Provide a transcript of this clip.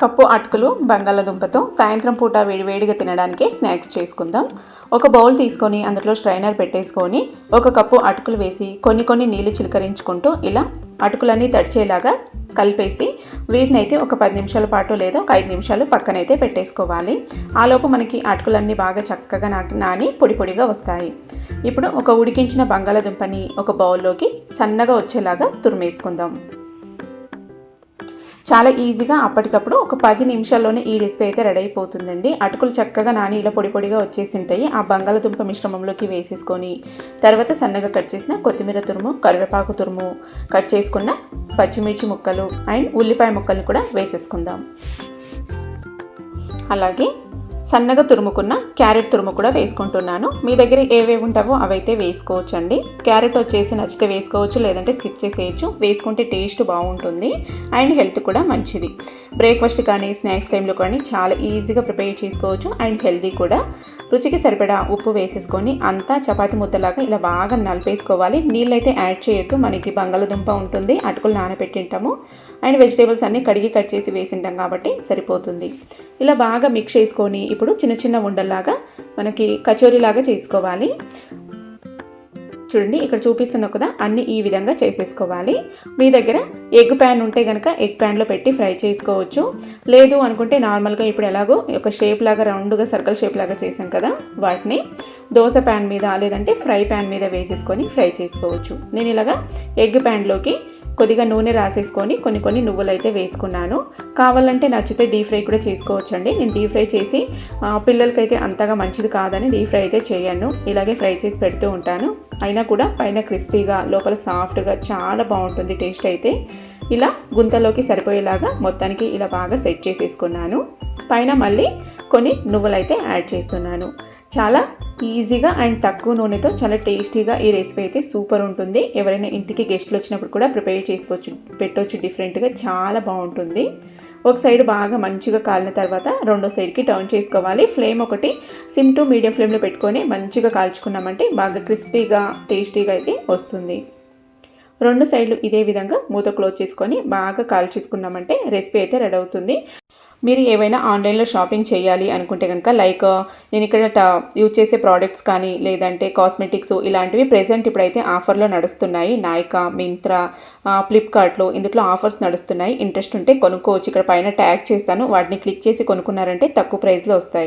Cup అటుకులు బంగాళాదుంపతో సాయంత్రం పూట వేడివేడిగా తినడానికి స్నాక్స్ చేసుకుందాం. ఒక బౌల్ తీసుకొని అందులో స్ట్రైనర్ పెట్టేసుకొని ఒక కప్పు అటుకులు వేసి కొన్ని కొన్ని నీళ్ళు చిలకరించుకుంటూ ఇలా అటుకులన్నీ తడిచేలాగా కలిపేసి వీటిని అయితే ఒక పది నిమిషాల పాటు లేదా ఒక ఐదు నిమిషాలు పక్కనైతే పెట్టేసుకోవాలి. ఆలోపు మనకి అటుకులన్నీ బాగా చక్కగా నా నాని పొడి పొడిగా వస్తాయి. ఇప్పుడు ఒక ఉడికించిన బంగాళాదుంపని ఒక బౌల్లోకి సన్నగా వచ్చేలాగా తురిమేసుకుందాం. చాలా ఈజీగా అప్పటికప్పుడు ఒక పది నిమిషాల్లోనే ఈ రెసిపీ అయితే రెడీ అయిపోతుందండి. అటుకులు చక్కగా నాని ఇలా పొడి పొడిగా వచ్చేసి ఉంటాయి ఆ బంగాళదుంప మిశ్రమంలోకి వేసేసుకొని తర్వాత సన్నగా కట్ చేసిన కొత్తిమీర తురుము కరివేపాకు తురుము కట్ చేసుకున్న పచ్చిమిర్చి ముక్కలు అండ్ ఉల్లిపాయ ముక్కలు కూడా వేసేసుకుందాం. అలాగే సన్నగా తురుముకున్న క్యారెట్ తురుము కూడా వేసుకుంటున్నాను. మీ దగ్గర ఏవేవి ఉంటావో అవైతే వేసుకోవచ్చు అండి క్యారెట్ వచ్చేసి నచ్చితే వేసుకోవచ్చు లేదంటే స్కిప్ చేసేయచ్చు. వేసుకుంటే టేస్ట్ బాగుంటుంది. అండ్ హెల్త్ కూడా మంచిది. బ్రేక్ఫాస్ట్ కానీ స్నాక్స్ టైంలో కానీ చాలా ఈజీగా ప్రిపేర్ చేసుకోవచ్చు. అండ్ హెల్తీ కూడా. రుచికి సరిపడా ఉప్పు వేసేసుకొని అంతా చపాతి ముద్దలాగా ఇలా బాగా నలిపేసుకోవాలి. నీళ్ళైతే యాడ్ చేయొద్దు. మనకి బంగాళదుంప ఉంటుంది. అటుకులు నానబెట్టింటాము. అండ్ వెజిటేబుల్స్ అన్నీ కడిగి కట్ చేసి వేసింటాం కాబట్టి సరిపోతుంది. ఇలా బాగా మిక్స్ చేసుకొని ఇప్పుడు చిన్న చిన్న ఉండల్లాగా మనకి కచోరీలాగా చేసుకోవాలి. చూడండి ఇక్కడ చూపిస్తున్న కదా అన్ని ఈ విధంగా చేసేసుకోవాలి. మీ దగ్గర ఎగ్ ప్యాన్ ఉంటే కనుక ఎగ్ ప్యాన్లో పెట్టి ఫ్రై చేసుకోవచ్చు. లేదు అనుకుంటే నార్మల్గా ఇప్పుడు ఎలాగో ఒక షేప్ లాగా రౌండ్గా సర్కిల్ షేప్ లాగా చేసాం కదా వాటిని. దోశ ప్యాన్ మీద లేదంటే ఫ్రై ప్యాన్ మీద వేసేసుకొని ఫ్రై చేసుకోవచ్చు. నేను ఇలాగా ఎగ్ ప్యాన్లోకి కొద్దిగా నూనె రాసేసుకొని కొన్ని కొన్ని నువ్వులు అయితే వేసుకున్నాను. కావాలంటే నచ్చితే డీప్ ఫ్రై కూడా చేసుకోవచ్చు అండి నేను డీప్ ఫ్రై చేసి పిల్లలకైతే అంతగా మంచిది కాదని డీప్ ఫ్రై అయితే చేయను. ఇలాగే ఫ్రై చేసి పెడుతూ ఉంటాను. అయినా కూడా పైన క్రిస్పీగా లోపల సాఫ్ట్గా చాలా బాగుంటుంది టేస్ట్ అయితే. ఇలా గుంతలోకి సరిపోయేలాగా మొత్తానికి ఇలా బాగా సెట్ చేసేసుకున్నాను. పైన మళ్ళీ కొన్ని నువ్వులైతే యాడ్ చేస్తున్నాను. చాలా ఈజీగా అండ్ తక్కువ నూనెతో చాలా టేస్టీగా ఈ రెసిపీ అయితే సూపర్ ఉంటుంది. ఎవరైనా ఇంటికి గెస్ట్లు వచ్చినప్పుడు కూడా ప్రిపేర్ చేసుకోవచ్చు. పెట్టవచ్చు డిఫరెంట్గా చాలా బాగుంటుంది. ఒక సైడ్ బాగా మంచిగా కాలిన తర్వాత రెండో సైడ్కి టర్న్ చేసుకోవాలి. ఫ్లేమ్ ఒకటి సిమ్ టు మీడియం ఫ్లేమ్లో పెట్టుకొని మంచిగా కాల్చుకున్నామంటే బాగా క్రిస్పీగా టేస్టీగా అయితే వస్తుంది. రెండు సైడ్లు ఇదే విధంగా మూత క్లోజ్ చేసుకొని బాగా కాల్చేసుకున్నామంటే రెసిపీ అయితే రెడీ అవుతుంది. మీరు ఏవైనా ఆన్లైన్లో షాపింగ్ చేయాలి అనుకుంటే కనుక లైక్ నేను ఇక్కడ యూజ్ చేసే ప్రోడక్ట్స్ కానీ లేదంటే కాస్మెటిక్స్ ఇలాంటివి ప్రెసెంట్ ఇప్పుడైతే ఆఫర్లో నడుస్తున్నాయి. నాయికా మింత్రా ఫ్లిప్కార్ట్లో ఇందులో ఆఫర్స్ నడుస్తున్నాయి. ఇంట్రెస్ట్ ఉంటే కొనుక్కోవచ్చు. ఇక్కడ పైన ట్యాగ్ చేస్తాను. వాటిని క్లిక్ చేసి కొనుక్కున్నారంటే తక్కువ ప్రైస్లో వస్తాయి.